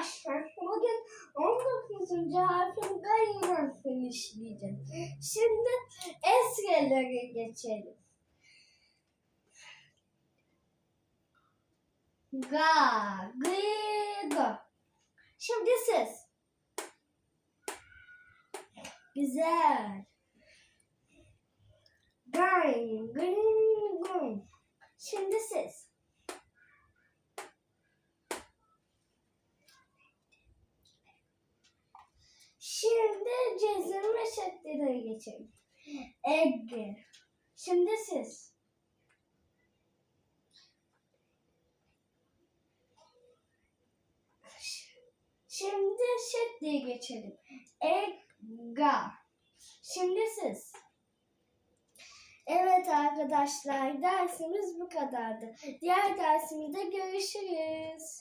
arkadaşlar bugün 19. harfin harfini işleyeceğiz. Şimdi esrelere geçelim. Ga, gı, go. Şimdi siz. Güzel. Gay, gın, gın. Şimdi siz. Şimdi şeddine geçelim. Ege. Şimdi siz. Şimdi şeddiye geçelim. Ega. Şimdi siz. Evet arkadaşlar dersimiz bu kadardı. Diğer dersimizde görüşürüz.